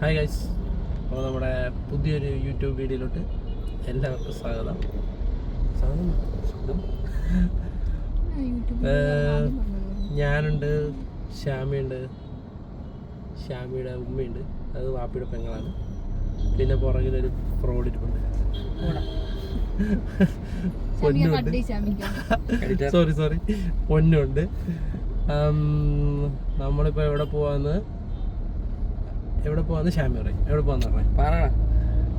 Hi guys അപ്പോൾ നമ്മുടെ പുതിയൊരു യൂട്യൂബ് വീഡിയോയിലോട്ട് എല്ലാവർക്കും സ്വാഗതം. സ്വാഗതം. ഞാനുണ്ട് ശ്യാമിയുണ്ട് ശ്യാമിയുടെ ഉമ്മയുണ്ട് അത് വാപ്പിയുടെ പെങ്ങളാണ്. പിന്നെ പുറകിലൊരു ഫ്രോഡ് ഇരിപ്പുണ്ട് പൊന്നുണ്ട്. Sorry sorry പൊന്നുണ്ട്. നമ്മളിപ്പോൾ എവിടെ പോവാന്ന്? എവിടെ പോവാന്ന് ഷാമി പറയും. എവിടെ പോവാന്ന് പറഞ്ഞേ. പറയണ.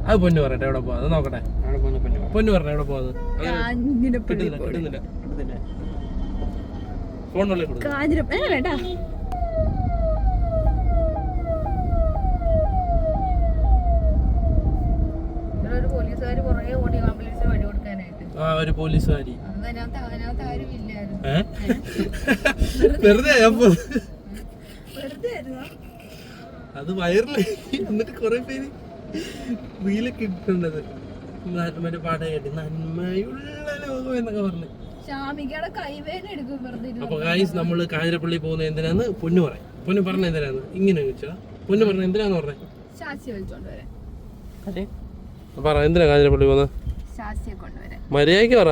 അത് പൊന്നു പറയട്ടെ എവിടെ പോവാ? അത് നോക്കട്ടെ. പോന്ന പറഞ്ഞ എവിടെ പോവാത്? കിട്ടുന്നില്ല കിട്ടുന്നില്ല കിട്ടുന്നില്ല. ഫോണിനുള്ളിൽ കൊടുക്കും. വേണ്ട ഒരു ആ പോലീസുകാരി. വെറുതെ? അത് വയറിൽ. എന്നിട്ട് കുറെ പേര് റീലൊക്കെ ഇട്ടിട്ടുണ്ടത്. മറ്റേ പാട കേട്ടി. നന്മയുള്ള ലോകം എന്നൊക്കെ പറഞ്ഞു. അപ്പൊ ഗായ്സ് നമ്മൾ കാഞ്ഞിരപ്പള്ളി പോകുന്ന എന്തിനാന്ന് പൊന്നു പറയും. പൊന്നു പറഞ്ഞ എന്തിനാന്ന്? ഇങ്ങനെ ചോദിച്ചാ. പൊന്നു പറഞ്ഞ എന്തിനാന്ന് പറഞ്ഞേ? പറ എന്തിനാ കാഞ്ഞിരപ്പള്ളി പോകുന്നത്? മര്യാദയ്ക്ക് പറ.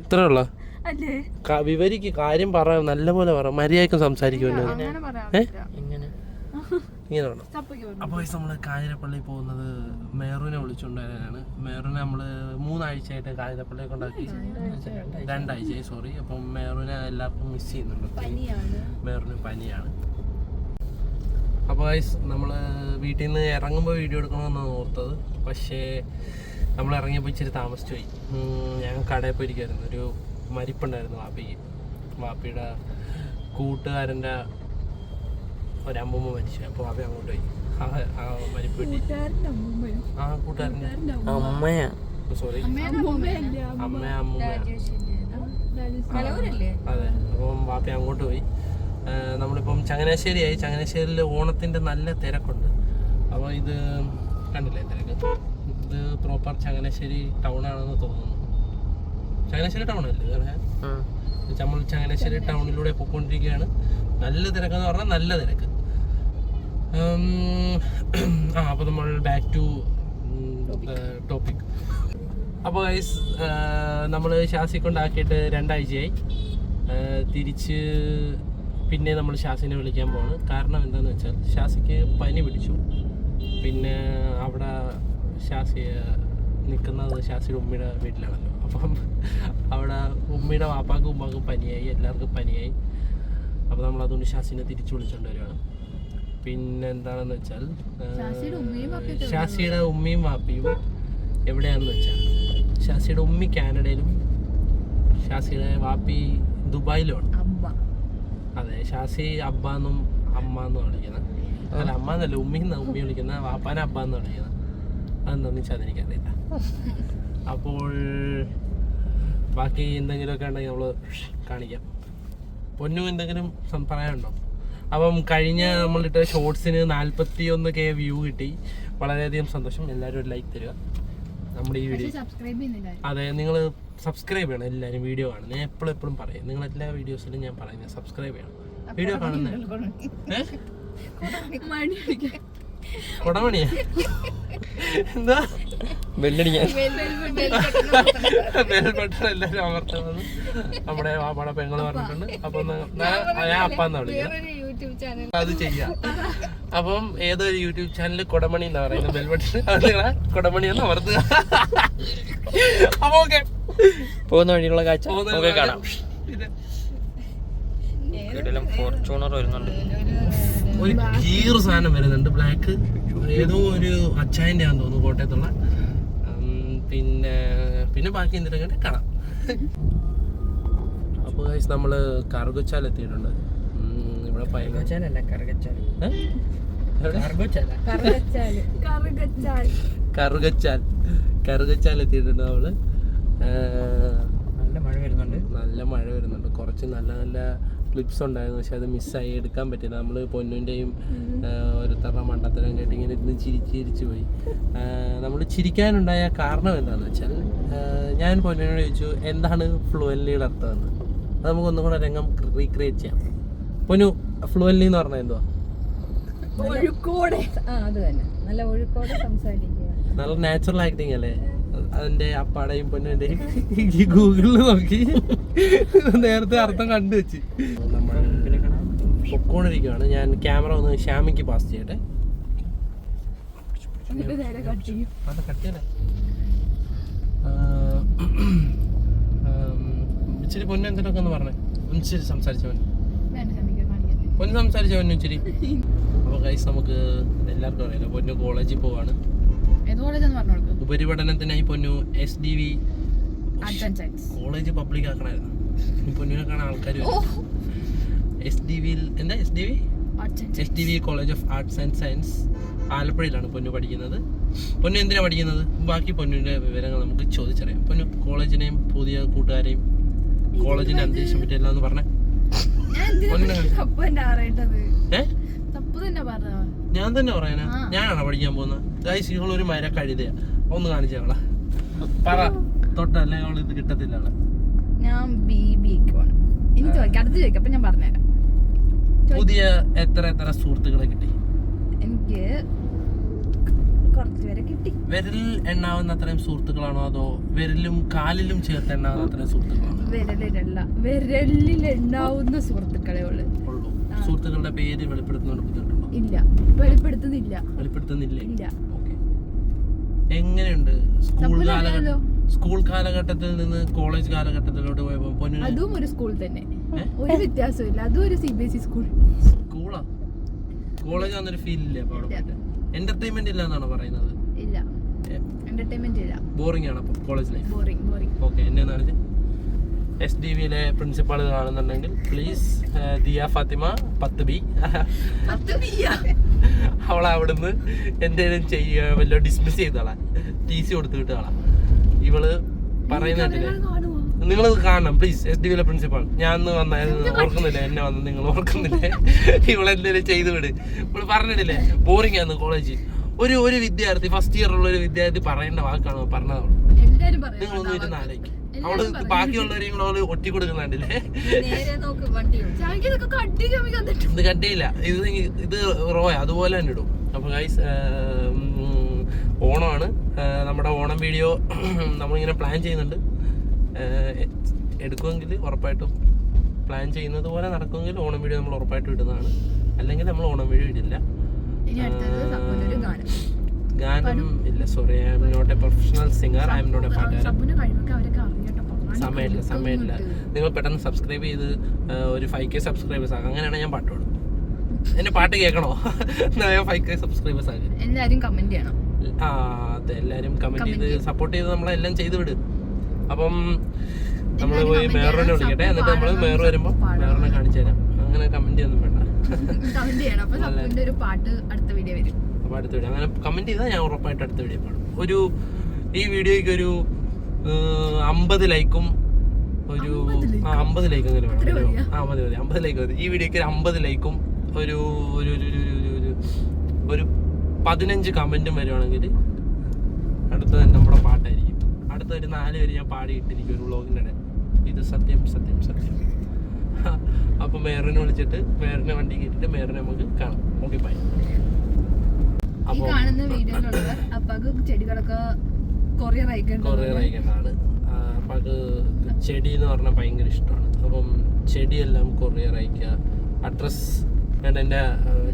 ഇത്രേ ഉള്ള? അല്ലേ? വിവരിക്ക് കാര്യം പറ നല്ലപോലെ പറ മര്യാദക്കും സംസാരിക്കുമല്ലോ. ഇങ്ങനെ. വേണം. അപ്പോൾ നമ്മൾ കാഞ്ഞിരപ്പള്ളി പോകുന്നത് മേറുവിനെ വിളിച്ചുകൊണ്ടുവരാനാണ് മേറുവിനെ നമ്മൾ മൂന്നാഴ്ചയായിട്ട് കാഞ്ഞിരപ്പള്ളി കൊണ്ടാക്കി. രണ്ടാഴ്ചയായി സോറി അപ്പം മേറുവിനെ എല്ലാവർക്കും മിസ് ചെയ്യുന്നുണ്ട്. മേറുവിന് പനിയാണ്. അപ്പൊ പനിയാണ് അപ്പോൾ ഗൈസ് നമ്മൾ വീട്ടിൽ നിന്ന് ഇറങ്ങുമ്പോൾ വീഡിയോ എടുക്കണമെന്നാണ് ഓർത്തത്. പക്ഷേ നമ്മൾ ഇറങ്ങിയപ്പോൾ ഇച്ചിരി താമസിച്ചു പോയി ഞാൻ ഞങ്ങൾ കടയിൽ പോയിരിക്കുമായിരുന്നു ഒരു മരിപ്പുണ്ടായിരുന്നു വാപ്പിക്ക് വാപ്പിയുടെ കൂട്ടുകാരന്റെ ഒരമ്മൂമ്മ മരിച്ചു. അപ്പോൾ വാപ്പി അങ്ങോട്ട് പോയി. ആ ആ മരിപ്പ് കിട്ടി. കൂട്ടുകാരന്റെ അമ്മൂമ്മയും? ആ കൂട്ടുകാരന്റെ കൂട്ടുകാരന്റെ അമ്മ അമ്മയാ. സോറി. അമ്മൂമ്മയല്ല? അമ്മ അമ്മൂമ്മ. കലവൂരല്ലേ? അതെ. അപ്പം വാപ്പി അങ്ങോട്ട് പോയി. നമ്മളിപ്പം ചങ്ങനാശ്ശേരിയായി. ചങ്ങനാശ്ശേരിയിൽ ഓണത്തിന്റെ നല്ല തിരക്കുണ്ട്. അപ്പോൾ ഇത് കണ്ടില്ലേ തിരക്ക്? ഇത് പ്രോപ്പർ ചങ്ങനാശ്ശേരി ടൗൺ ആണെന്ന് തോന്നുന്നു. ചങ്ങനാശ്ശേരി ടൗൺ അല്ലേ? പറയാൻ നമ്മൾ ചങ്ങനാശ്ശേരി ടൗണിലൂടെ പോയിക്കൊണ്ടിരിക്കുകയാണ്. നല്ല തിരക്കെന്ന് പറഞ്ഞാൽ നല്ല തിരക്ക്. ആ അപ്പോൾ നമ്മൾ ബാക്ക് ടു ടോപ്പിക് അപ്പോൾ ഗൈസ് നമ്മൾ ഷാസി കൊണ്ടാക്കിയിട്ട് രണ്ടാഴ്ചയായി. തിരിച്ച് പിന്നെ നമ്മൾ ഷാസിനെ വിളിക്കാൻ പോവാണ്. കാരണം എന്താണെന്ന് വെച്ചാൽ ഷാസിക്ക് പനി പിടിച്ചു. പിന്നെ അവിടെ ഷാസി നിൽക്കുന്നത് ഷാസിയുടെ ഉമ്മയുടെ വീട്ടിലാണല്ലോ അപ്പം അവിടെ ഉമ്മയുടെ വാപ്പാക്കും ഉമ്മാക്കും പനിയായി എല്ലാവർക്കും പനിയായി. അപ്പോൾ നമ്മൾ അതുകൊണ്ട് ശാസിനെ തിരിച്ചു വിളിച്ചുകൊണ്ട് വരികയാണ്. പിന്നെ എന്താണെന്ന് വെച്ചാൽ ശാസിയുടെ ഷാസിയുടെ ഉമ്മയും വാപ്പയും എവിടെയാണെന്ന് വെച്ചാൽ ഷാസിയുടെ ഉമ്മി കാനഡയിലും ഷാസിയുടെ വാപ്പി ദുബായിലുമാണ്. അതെ ഷാസി അബ്ബ എന്നും അമ്മ എന്നും വിളിക്കുന്നത്. അല്ല അമ്മ എന്നല്ല ഉമ്മി എന്നാ ഉമ്മി വിളിക്കുന്ന വാപ്പാനെ അബ്ബ എന്ന് വിളിക്കുന്നത്. അതെന്താന്ന് വെച്ചാൽ അതെനിക്കറിയില്ല. അപ്പോൾ ബാക്കി എന്തെങ്കിലുമൊക്കെ ഉണ്ടെങ്കിൽ നമ്മൾ കാണിക്കാം. പൊന്നു എന്തെങ്കിലും പറയാനുണ്ടോ? അപ്പം കഴിഞ്ഞ നമ്മളിട്ട ഷോർട്സിന് നാൽപ്പത്തി ഒന്ന് കെ വ്യൂ കിട്ടി. വളരെയധികം സന്തോഷം. എല്ലാവരും ഒരു ലൈക്ക് തരിക. നമ്മുടെ ഈ വീഡിയോ അതെ നിങ്ങൾ സബ്സ്ക്രൈബ് ചെയ്യണം എല്ലാവരും വീഡിയോ കാണും ഞാൻ എപ്പോഴും എപ്പോഴും പറയും. നിങ്ങൾ എല്ലാ വീഡിയോസിലും ഞാൻ പറയുന്നത് സബ്സ്ക്രൈബ് ചെയ്യണം. വീഡിയോ കാണുന്നത് കൊടമണിയാ? എന്താ? ബെല്ലടിക്കാൻ ബെൽ ബട്ടൺ എല്ലാരും അമർത്തുന്നത് നമ്മുടെ നമ്മുടെ പെങ്ങൾ പറഞ്ഞിട്ടുണ്ട്. അപ്പൊ ഞാൻ അപ്പാന്നാ വിളിക്കുന്നത് ചാനൽ. അത് ചെയ്യാം. അപ്പം ഏതൊരു യൂട്യൂബ് ചാനലിൽ കൊടമണി എന്നാ പറയുന്നത് ബെൽ ബട്ടൺ അത് നിങ്ങളെ കൊടമണി എന്ന് അമർത്തുക അപ്പൊ ഓക്കെ. പോകുന്ന വഴിയുള്ള കാഴ്ച. കാണാം. ഫോർച്യൂണർ വരുന്നുണ്ട്. ഒരു ഗീർ സാധനം വരുന്നുണ്ട്. ബ്ലാക്ക് ഏതോ ഒരു അച്ചായന്റെ ആണെന്ന് തോന്നുന്നു കോട്ടയത്തുള്ള. പിന്നെ പിന്നെ ബാക്കി എന്തിനൊക്കെ കാണാം. അപ്പോൾ ഗൈസ് നമ്മൾ കറുകച്ചാൽ എത്തിയിട്ടുണ്ട്. ഇവിടെ കറുകച്ചാലല്ല കറുകച്ചാൽ. കറുകച്ചാൽ. കറുകച്ചാൽ. കറുകച്ചാൽ. എത്തിയിട്ടുണ്ട് നമ്മൾ. നല്ല മഴ വരുന്നുണ്ട്. നല്ല മഴ വരുന്നുണ്ട്. കുറച്ച് നല്ല നല്ല ക്ലിപ്സ് ഉണ്ടായിരുന്നു. പക്ഷെ അത് മിസ്സായി എടുക്കാൻ പറ്റില്ല നമ്മൾ പൊന്നുന്റെയും ഓരോരുത്തരുടെ മണ്ടത്തരം കേട്ട് ഇങ്ങനെ ഇരുന്ന് ചിരിച്ച് ചിരിച്ചു പോയി. നമ്മൾ ചിരിക്കാനുണ്ടായ കാരണം എന്താണെന്ന് വെച്ചാൽ ഞാൻ പൊന്നിനോട് ചോദിച്ചു എന്താണ് ഫ്ലുവൻലിയുടെ അർത്ഥം എന്ന് അത് നമുക്കൊന്നും കൂടെ രംഗം റീക്രിയേറ്റ് ചെയ്യാം. പൊന്നു ഫ്ലുവൻലി എന്ന് പറഞ്ഞാൽ എന്തുവാ? ഒഴുക്കോടെ. ആ അത് തന്നെ. നല്ല ഒഴുക്കോടെ സംസാരിക്കുക. നല്ല നാച്ചുറൽ ആക്ടിങ് അല്ലേ? അതിന്റെ അപ്പാടെയും പൊന്നിന്റെയും ഗൂഗിളിൽ നോക്കി. നേരത്തെ അർത്ഥം കണ്ടു വെച്ച്. നമ്മൾ പൊക്കോണ്ടിരിക്കുകയാണ് ഞാൻ ക്യാമറ ഒന്ന് ശ്യാമിക്ക് പാസ് ചെയ്യട്ടെ. ഇച്ചിരി പൊന്നു എന്തെങ്കിലുമൊക്കെ ഒന്ന് പറഞ്ഞേ? ഒന്നിച്ചിരി സംസാരിച്ചവൻ പൊന്നു. സംസാരിച്ചവൻ ഇച്ചിരി. അപ്പോൾ കൈസ് നമുക്ക് എല്ലാവർക്കും അറിയാലോ പൊന്നു കോളേജിൽ പോവാണ്. ഏത് പറഞ്ഞു കൊടുക്കും ഉപരിപഠനത്തിനായി പൊന്നു S D V college public ആക്കണായിരുന്നു. ഈ പൊന്നിനെ കാണാൻ ആൾക്കാർ എസ് ഡി വിയിൽ എന്താ S D V S D V college of arts and science ആലപ്പുഴയിലാണ് പൊന്നു പഠിക്കുന്നത്. പൊന്നു എന്തിനാണ് പഠിക്കുന്നത്? ബാക്കി പൊന്നുവിന്റെ വിവരങ്ങൾ നമുക്ക് ചോദിച്ചറിയാം. പൊന്നു കോളേജിനെയും പുതിയ കൂട്ടുകാരെയും കോളേജിന്റെ അന്തരീക്ഷം പറ്റി എല്ലാം പറഞ്ഞു. ഞാൻ തന്നെ പറയാനാ. ഞാനാണോ പഠിക്കാൻ പോകുന്നത്? ഗൈസ് ഇവളൊരു മര കഴുതയാ. ഒന്ന് കാണിച്ചു അവളെ പറ. തൊട്ടല്ലേ അവൾ ഇത് കിട്ടത്തില്ല അവളെ. ഞാൻ ബി ബിക്ക് പോണം. ഇനി ചോദിക്കാം അടുത്ത് ചോദിക്കാം അപ്പൊ ഞാൻ പറഞ്ഞുതരാം. പുതിയ എത്ര എത്ര സുഹൃത്തുക്കളെ കിട്ടി? എനിക്ക് കിട്ടി. വിരലിൽ എണ്ണാവുന്ന അത്രയും സുഹൃത്തുക്കളാണോ അതോ വിരലും കാലിലും ചേർത്ത് എണ്ണാവുന്ന അത്രയും സുഹൃത്തുക്കളാണോ? വിരലിലല്ല വിരലിൽ ഉണ്ടാവുന്ന സുഹൃത്തുക്കളെ ഉള്ളു. ഉള്ളൂ. സുഹൃത്തുക്കളുടെ പേര് വെളിപ്പെടുത്തുന്നതുകൊണ്ട് ബുദ്ധിമുട്ടുണ്ടോ? ഇല്ല വെളിപ്പെടുത്തുന്നില്ല. വെളിപ്പെടുത്തുന്നില്ല? ഇല്ല. എങ്ങനെയുണ്ട് സ്കൂൾ കാലഘട്ടം സ്കൂൾ കാലഘട്ടത്തിൽ നിന്ന് കോളേജ് കാലഘട്ടത്തിലോട്ട് പോയപ്പോ പൊന്നു അതും ഒരു സ്കൂൾ തന്നെ? ഒരു വ്യത്യാസമില്ല അതും ഒരു C B S E school. സ്കൂളാ? കോളേജ് ആണെന്നൊരു ഫീൽ ഇല്ലേ അപ്പൊ അവിടെ ഇല്ല. പോയിട്ട്. എന്റർടൈൻമെന്റ് ഇല്ല എന്നാണ് പറയുന്നത്? ഇല്ല. എന്റർടൈൻമെന്റ് ഇല്ല. ബോറിംഗ് ആണ് അപ്പൊ college life boring boring okay എന്നെ കാണിച്ച് എസ് ഡി വിയിലെ പ്രിൻസിപ്പാൾ കാണുന്നുണ്ടെങ്കിൽ പ്ലീസ് ദിയ ഫാത്തിമ പത്ത് ബി. അവളെ അവിടുന്ന് എന്തേലും ചെയ്യുക വല്ല ഡിസ്മിസ് ചെയ്തോളാം. ടി സി കൊടുത്തു കളാം ഇവൾ പറയുന്ന കേട്ടില്ലേ? നിങ്ങൾ കാണണം പ്ലീസ് എസ് ഡി വിയിലെ പ്രിൻസിപ്പാൾ ഞാൻ ഓർക്കുന്നില്ല? എന്നെ വന്ന് നിങ്ങൾ ഓർക്കുന്നില്ലേ? ഇവളെന്തേലും ചെയ്തു വിട്. ഇവൾ പറഞ്ഞിട്ടില്ലേ? ബോറിംഗ് ആയിരുന്നു കോളേജ് ഒരു ഒരു വിദ്യാർത്ഥി ഫസ്റ്റ് ഇയർ ഉള്ള ഒരു വിദ്യാർത്ഥി പറയേണ്ട വാക്കാണ് പറഞ്ഞത്. നിങ്ങളൊന്നും ഇരുന്ന് ആലോചിക്കും. അവൾ ബാക്കിയുള്ളവരെയും കൂടെ അവൾ ഒറ്റി കൊടുക്കുന്നുണ്ടല്ലേ ഇത് കട്ടിയില്ല. ഇത് ഇത് റോയ അതുപോലെ തന്നെ ഇടും. അപ്പൊ ഗൈസ് ഓണമാണ്. നമ്മുടെ ഓണം വീഡിയോ നമ്മളിങ്ങനെ പ്ലാൻ ചെയ്യുന്നുണ്ട്. എടുക്കുമെങ്കിൽ ഉറപ്പായിട്ടും പ്ലാൻ ചെയ്യുന്നത് പോലെ നടക്കുമെങ്കിൽ ഓണം വീഡിയോ നമ്മൾ ഉറപ്പായിട്ടും ഇടുന്നതാണ്. അല്ലെങ്കിൽ നമ്മൾ ഓണം വീഡിയോ ഇടില്ല. ഗാനം ഇല്ല sorry I'm not a professional singer I'm not a പാട്ടുകാരൻ. സമയമില്ല സമയമില്ല. നിങ്ങൾ പെട്ടെന്ന് സബ്സ്ക്രൈബ് ചെയ്ത് ഒരു ഫൈവ് കെ സബ്സ്ക്രൈബേഴ്സ് ആകും അങ്ങനെയാണ് ഞാൻ പാട്ട് പാടും. എന്റെ പാട്ട് കേൾക്കണോ? ഫൈവ് കെ സബ്സ്ക്രൈബേഴ്സ് ആകും എല്ലാരും കമന്റ് ചെയ്യണം. ആ അതെ എല്ലാരും കമന്റ് ചെയ്ത് സപ്പോർട്ട് ചെയ്ത് നമ്മളെല്ലാം ചെയ്ത് വിട്. അപ്പം നമ്മൾ പോയി മേറിനെ വിളിക്കട്ടെ. എന്നിട്ട് നമ്മൾ മേർ മേറ് വരുമ്പോൾ. മേറിനെ കാണിച്ചു തരാം. അങ്ങനെ കമന്റ് ഒന്നും വേണ്ട. കമന്റ് ചെയ്യണം. അപ്പൊ ഒരു പാട്ട് അടുത്ത വീഡിയോ വരും. അപ്പോൾ അടുത്ത വീഡിയോ അങ്ങനെ കമന്റ് ചെയ്താൽ ഞാൻ ഉറപ്പായിട്ട് അടുത്ത വീഡിയോ പാടും ഒരു ഈ വീഡിയോയ്ക്ക് ഒരു അമ്പത് ലൈക്കും ഒരു ആ അമ്പത് ലൈക്ക് അങ്ങനെ വേണം? ആ മതി മതി. അമ്പത് ലൈക്ക് മതി. ഈ വീഡിയോയ്ക്ക് ഒരു അമ്പത് ലൈക്കും ഒരു ഒരു ഒരു ഒരു ഒരു പതിനഞ്ച് കമന്റും വരുവാണെങ്കിൽ അടുത്ത നമ്മുടെ പാട്ടായിരിക്കും. അടുത്ത ഒരു നാല് പേര് ഞാൻ പാടി ഇട്ടിരിക്കും ഒരു വ്ളോഗിന്റെ ഇടയിൽ. ഇത് സത്യം സത്യം സത്യം. അപ്പോൾ മേറിനെ വിളിച്ചിട്ട് മേറിനെ വണ്ടി കയറ്റിട്ട് മേറിനെ നമുക്ക് കാണാം. ഓക്കെ ബൈ ഈ കാണുന്ന വീഡിയോയിലുള്ളവർ അപ്പാക്ക് ചെടികളൊക്കെ കൊറിയർ കൊറിയർ ചെടി എന്ന് പറഞ്ഞാൽ ഭയങ്കര ഇഷ്ടമാണ് അപ്പം ചെടിയെല്ലാം കൊറിയർ അയക്കുക അഡ്രസ് ഞാൻ എന്റെ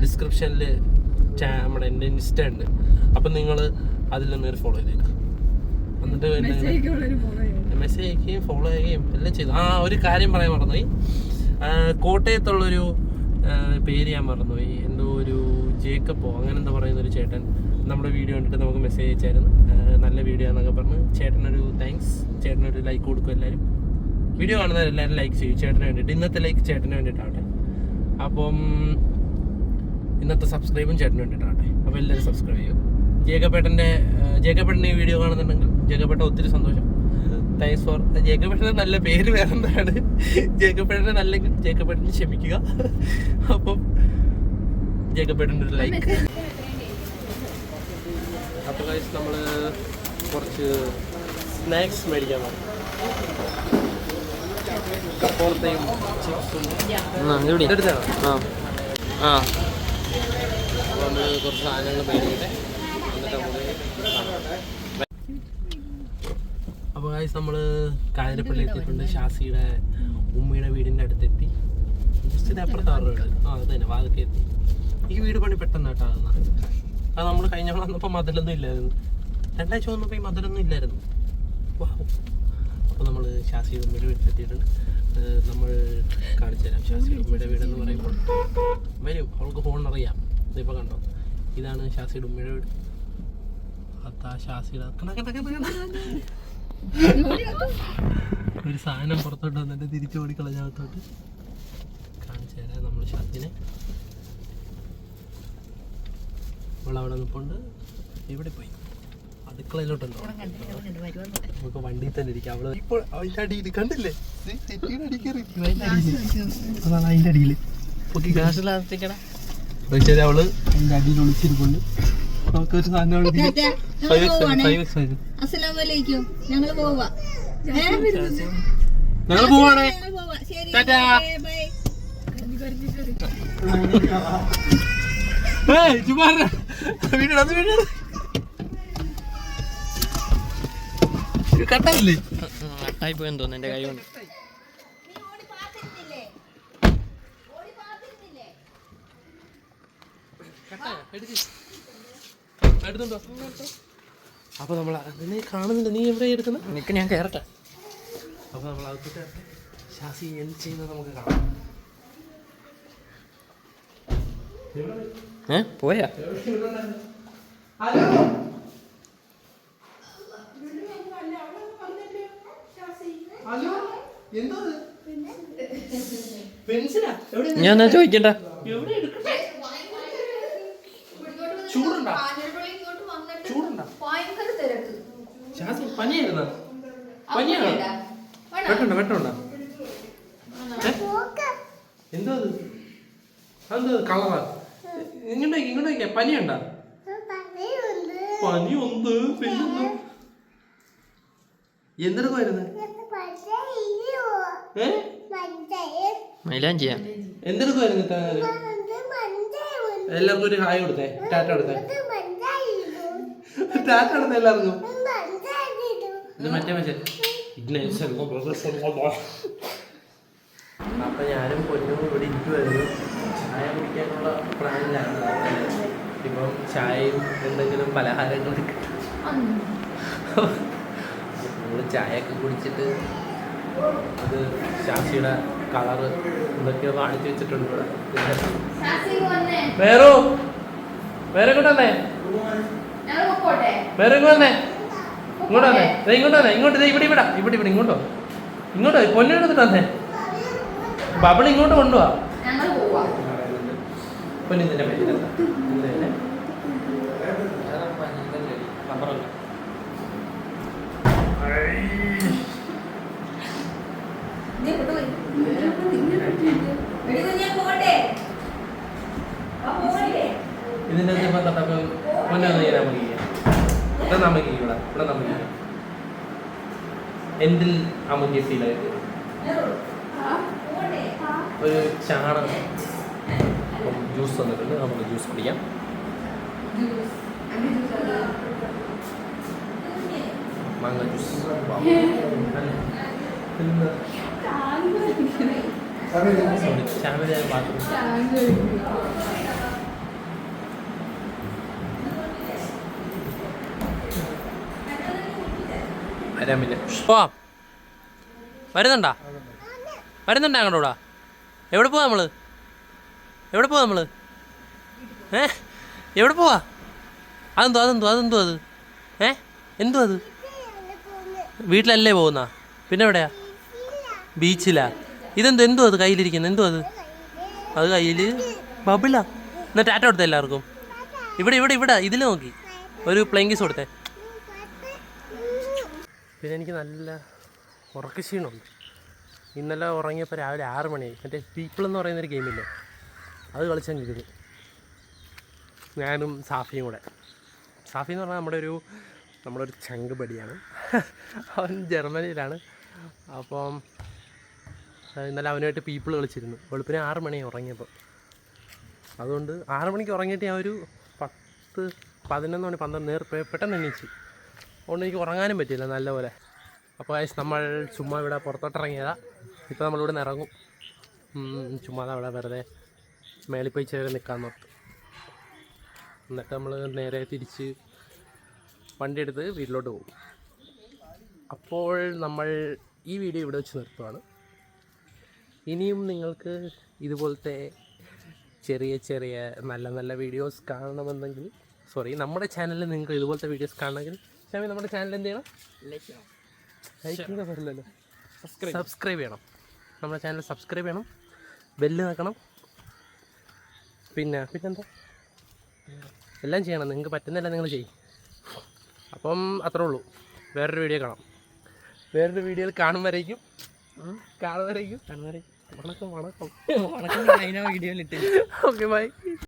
ഡിസ്ക്രിപ്ഷനിൽ നമ്മുടെ എന്റെ ഇൻസ്റ്റ ഉണ്ട്. അപ്പം നിങ്ങൾ അതിൽ നിന്ന് ഫോളോ ചെയ്തേക്കുക എന്നിട്ട് എന്നെ മെസ്സേജ് അയക്കുകയും ഫോളോ ചെയ്യുകയും എല്ലാം ചെയ്തു. ആ ഒരു കാര്യം പറയാൻ മറന്നുപോയി. ആ, കോട്ടയത്തുള്ളൊരു ആ, പേര് ഞാൻ മറന്നുപോയി. എന്തോ ഒരു ജേക്കപ്പോ അങ്ങനെ എന്താ പറയുന്ന ഒരു ചേട്ടൻ നമ്മുടെ വീഡിയോ കണ്ടിട്ട് നമുക്ക് മെസ്സേജ് അയച്ചായിരുന്നു. നല്ല വീഡിയോ എന്നൊക്കെ പറഞ്ഞ് ചേട്ടനൊരു താങ്ക്സ് ചേട്ടനൊരു ലൈക്ക് കൊടുക്കും എല്ലാവരും വീഡിയോ കാണുന്നവർ എല്ലാവരും ലൈക്ക് ചെയ്യും. ചേട്ടന് വേണ്ടിയിട്ട്. ഇന്നത്തെ ലൈക്ക് ചേട്ടന് വേണ്ടിയിട്ടാവട്ടെ. അപ്പം ഇന്നത്തെ സബ്സ്ക്രൈബും ചേട്ടന് വേണ്ടിയിട്ടാവട്ടെ. അപ്പോൾ എല്ലാവരും സബ്സ്ക്രൈബ് ചെയ്യും. ജേക്കപ്പേട്ടന്റെ ജേക്കപ്പേട്ടന്റെ ഈ വീഡിയോ കാണുന്നുണ്ടെങ്കിൽ ജേക്കപ്പേട്ട ഒത്തിരി സന്തോഷം. താങ്ക്സ് ഫോർ ജേക്കപ്പേട്ടന്റെ നല്ല പേര് വേറെ എന്താണ് ജേക്കപ്പേട്ടനെ അല്ലെങ്കിൽ ജേക്കപ്പേട്ടനെ ക്ഷമിക്കുക. അപ്പം ജേക്കപ്പേട്ടന്റെ ഒരു ലൈക്ക് അപ്പോൾ നമ്മൾ കുറച്ച് സ്നാക്സ് മേടിക്കാൻ പോകും കപ്പോളത്തെയും ചിപ്സും ഇവിടെ ഇതെടുത്താണോ ആ. ആ. അപ്പോൾ നമ്മൾ കുറച്ച് സാധനങ്ങൾ മേടിക്കട്ടെ. എന്നിട്ട് നമുക്ക് അപ്പോൾ കാഴ്ച നമ്മൾ കാഞ്ഞിരപ്പള്ളി എത്തിയിട്ടുണ്ട്. ഷാസിയുടെ ഉമ്മയുടെ വീടിന്റെ അടുത്തെത്തി. ജസ്റ്റ് അപ്പുറത്ത് അപ്പുറത്തെ അവരുടെ വീട് ആ അത് തന്നെ വാതൊക്കെ എത്തി ഈ വീട് പണി പെട്ടെന്ന് കേട്ടാകുന്ന അത് നമ്മൾ കഴിഞ്ഞ വന്നപ്പോൾ മതിലൊന്നും ഇല്ലായിരുന്നു. രണ്ടാഴ്ച വന്നപ്പോൾ ഈ മതിലൊന്നും ഇല്ലായിരുന്നു. അപ്പോൾ നമ്മൾ ശാസി ഉമ്മയുടെ വീട്ടിലെത്തിയിട്ടുണ്ട് നമ്മൾ കാണിച്ചു തരാം ഷാസിയുടെ ഉമ്മയുടെ വീടെന്ന് പറയുമ്പോൾ. വരും അവൾക്ക് ഫോൺ അറിയാം. ഇതിപ്പോൾ കണ്ടോ? ഇതാണ് ഷാസിയുടെ ഉമ്മയുടെ വീട്. അതാ ഷാസിയുടെ ഒരു സാധനം പുറത്തോട്ട് വന്നിട്ട് തിരിച്ചു ഓടിക്കളഞ്ഞകത്തോട്ട് കാണിച്ചു തരാം നമ്മൾ ഷാസിനെ അവളവിടെ നിൽപ്പുണ്ട്. ഇവിടെ പോയി. അടുക്കളയിലോട്ടുണ്ടോ നമുക്ക് വണ്ടിയിൽ തന്നെ ഇരിക്കാം. അവൾ ഇപ്പോൾ അതിന്റെ അടിയിൽ കണ്ടില്ലേ. അതാണ് അതിന്റെ അടിയിൽ. പൊക്കി ഗ്യാസിലെത്തിക്കടാ ശരി അവൾ അതിന്റെ അടിയിൽ ഒളിച്ചിരിപ്പുണ്ട്. നമുക്ക് ഒരു സാധനം അവിടെ പോവാ. ഞങ്ങൾ പോവാണേ. ഞങ്ങൾ പോവാ. ശരി ടാറ്റാ. ബൈ. ഏയ്, ചുമ്മാ ഇരുടാ. വീടിടാ, അത് വീടിടാ. ഇത് കട്ടല്ലേ കട്ടായി പോയെന്ന് തോന്നുന്നു എന്റെ കൈ കൊണ്ട് അപ്പൊ നമ്മൾ നീ കാണുന്നില്ല. നീ എവിടെ എടുക്കുന്നത് നിനക്ക് ഞാൻ കയറട്ടെ അപ്പൊ നമ്മൾ അകത്തോട്ട് ശാസി എന്ത് ചെയ്യുന്നത് നമുക്ക് കാണാം. ഏ? പോയാ? ഹലോ? എന്താ പെൻസിലാ? എവിടെ ഞാൻ എന്നാ ചോദിക്കണ്ട? പനിയായിരുന്നോ? പനിയാണോ? വെട്ടണ്ട വെട്ടണ്ട. എന്തോ അത് കളറാ ഇങ്ങോട്ടേക്ക് ഇങ്ങോട്ടേക്ക് പനിയുണ്ടോ? പനി ഉണ്ട് പിന്നെന്താ? എന്തെടുക്കുമായിരുന്നു മൈലാഞ്ചിയാ. എന്തെടുക്കുമായിരുന്നു എല്ലാവർക്കും ഒരു ഹായ് കൊടുത്തേ. ടാറ്റ കൊടുത്തേ. ടാറ്റ കൊടുത്തേ എല്ലാവർക്കും. ഇത് മറ്റേ മറ്റേ. അപ്പൊ ഞാനും പൊന്നും ഇവിടെ ഇരിക്കുമായിരുന്നു ചായ കുടിക്കാനുള്ള പ്ലാനിലാണ്. ഇപ്പം ചായയും എന്തെങ്കിലും പലഹാരങ്ങളും കിട്ടും. നമ്മൾ ചായയൊക്കെ കുടിച്ചിട്ട് അത് ശാസിയുടെ കളറ് എന്തൊക്കെയോ കാണിച്ചു വെച്ചിട്ടുണ്ട് ഇവിടെ. വേറോ വേറെ ഇങ്ങോട്ട് വന്നേ. വേറെ ഇങ്ങോട്ട് വന്നേ. ഇങ്ങോട്ട് വന്നേ. ഇങ്ങോട്ട് ഇങ്ങോട്ട് ഇവിടെ ഇവിടെ ഇവിടെ ഇവിടെ ഇങ്ങോട്ടോ. ഇങ്ങോട്ടോ പൊന്നെടുത്തിട്ട് വന്നേ. ബബിൾ ഇങ്ങോട്ട് കൊണ്ടുപോവാ ഞങ്ങൾ ഇതിന്റെ പൊന്നിന്റെ പേരിലെന്താ എന്തേ നമ്പറല്ല നീ കൊണ്ടുപോയി എടി കുഞ്ഞേ പോട്ടെ ആ പോകണ്ടേ ഇതിന്റെ ഇപ്പം തൊട്ടപ്പം പൊന്നെ ഒന്ന് ചെയ്യാൻ നമുക്ക് ചെയ്യാം ഇവിടെ നമുക്ക് ഇവിടെ. ഇവിടെ നമുക്ക് ചെയ്യാം. എന്തിൽ അമുക്ക് ഫീലായിട്ട് പോകണ്ടേ ഒരു ചാണകം. ജ്യൂസ് തന്നിട്ടുണ്ട്. നമുക്ക് ജ്യൂസ് കുടിക്കാം. മാങ്ങ ജ്യൂസ്. ബാത്റൂം പോവാം വരുന്നുണ്ടാ? വരുന്നുണ്ടാ അങ്ങോട്ട് കൂടാ? എവിടെ പോവാ നമ്മൾ? എവിടെ പോവാ നമ്മൾ? ഏ? എവിടെ പോവാ? അതെന്തോ അതെന്തോ അതെന്തോ അത്? ഏ? എന്തോ അത്? വീട്ടിലല്ലേ പോകുന്ന? പിന്നെ എവിടെയാ ബീച്ചിലാ. ഇതെന്തോ എന്തോ അത് കയ്യിലിരിക്കുന്നത് എന്തോ അത്? അത് കയ്യിൽ ബബിളാ. എന്നാ ടാറ്റ കൊടുത്ത എല്ലാവർക്കും. ഇവിടെ ഇവിടെ ഇവിടെ. ഇതിൽ നോക്കി. ഒരു പ്ലെയിങ് കിസ് കൊടുത്തേ. പിന്നെ എനിക്ക് നല്ല ഉറക്കക്ഷീണമുണ്ട്. ഇന്നലെ ഉറങ്ങിയപ്പോൾ രാവിലെ ആറ് മണിയായി. മറ്റേ പീപ്പിൾ എന്ന് പറയുന്നൊരു ഗെയിമില്ലേ? അത് കളിച്ചങ്ങിരുന്നു ഞാനും സാഫിയും കൂടെ. സാഫി എന്ന് പറഞ്ഞാൽ നമ്മുടെ ഒരു നമ്മുടെ ഒരു ചങ്ക് പടിയാണ്. അവൻ ജർമ്മനിയിലാണ്. അപ്പം ഇന്നലെ അവനുമായിട്ട് പീപ്പിൾ കളിച്ചിരുന്നു. വെളുപ്പിന് ആറ് മണി ഉറങ്ങിയപ്പോൾ അതുകൊണ്ട് ആറ് മണിക്ക് ഉറങ്ങിയിട്ട് ഞാൻ ഒരു പത്ത് പതിനൊന്ന് മണി പന്ത്രണ്ട് നേർ പെട്ടെന്ന് എണീച്ചു. അതുകൊണ്ട് എനിക്ക് ഉറങ്ങാനും പറ്റിയില്ല നല്ലപോലെ. അപ്പോൾ guys, നമ്മൾ ചുമ്മാ ഇവിടെ പുറത്തോട്ടിറങ്ങിയതാണ് ഇപ്പോൾ നമ്മളിവിടെ നിന്ന് ഇറങ്ങും ഉം, അവിടെ വെറുതെ മേളിൽ പോയി ചേരെ നിൽക്കാൻ നോക്കും എന്നിട്ട് നമ്മൾ നേരെ തിരിച്ച് വണ്ടി എടുത്ത് വീട്ടിലോട്ട് പോകും. അപ്പോൾ നമ്മൾ ഈ വീഡിയോ ഇവിടെ വെച്ച് നിർത്തുവാണ്. ഇനിയും നിങ്ങൾക്ക് ഇതുപോലത്തെ ചെറിയ ചെറിയ നല്ല നല്ല വീഡിയോസ് കാണണമെന്നെങ്കിൽ സോറി നമ്മുടെ ചാനലിൽ നിങ്ങൾക്ക് ഇതുപോലത്തെ വീഡിയോസ് കാണണമെങ്കിൽ ഷാമി നമ്മുടെ ചാനൽ എന്ത് ചെയ്യണം? ലൈക്ക് സബ്സ്ക്രൈബ് ചെയ്യണം. നമ്മുടെ ചാനൽ സബ്സ്ക്രൈബ് ചെയ്യണം. ബെല്ല് നോക്കണം പിന്നെ പിന്നെന്താ? എല്ലാം ചെയ്യണം. നിങ്ങൾക്ക് പറ്റുന്നില്ല നിങ്ങൾ ചെയ്യും. അപ്പം അത്രേ ഉള്ളൂ. വേറൊരു വീഡിയോ കാണാം. വേറൊരു വീഡിയോയിൽ കാണും വരേക്കും കാണും വരേക്കും വണക്കം വണക്കം. വീഡിയോയിലിട്ട് ഓക്കെ ബൈ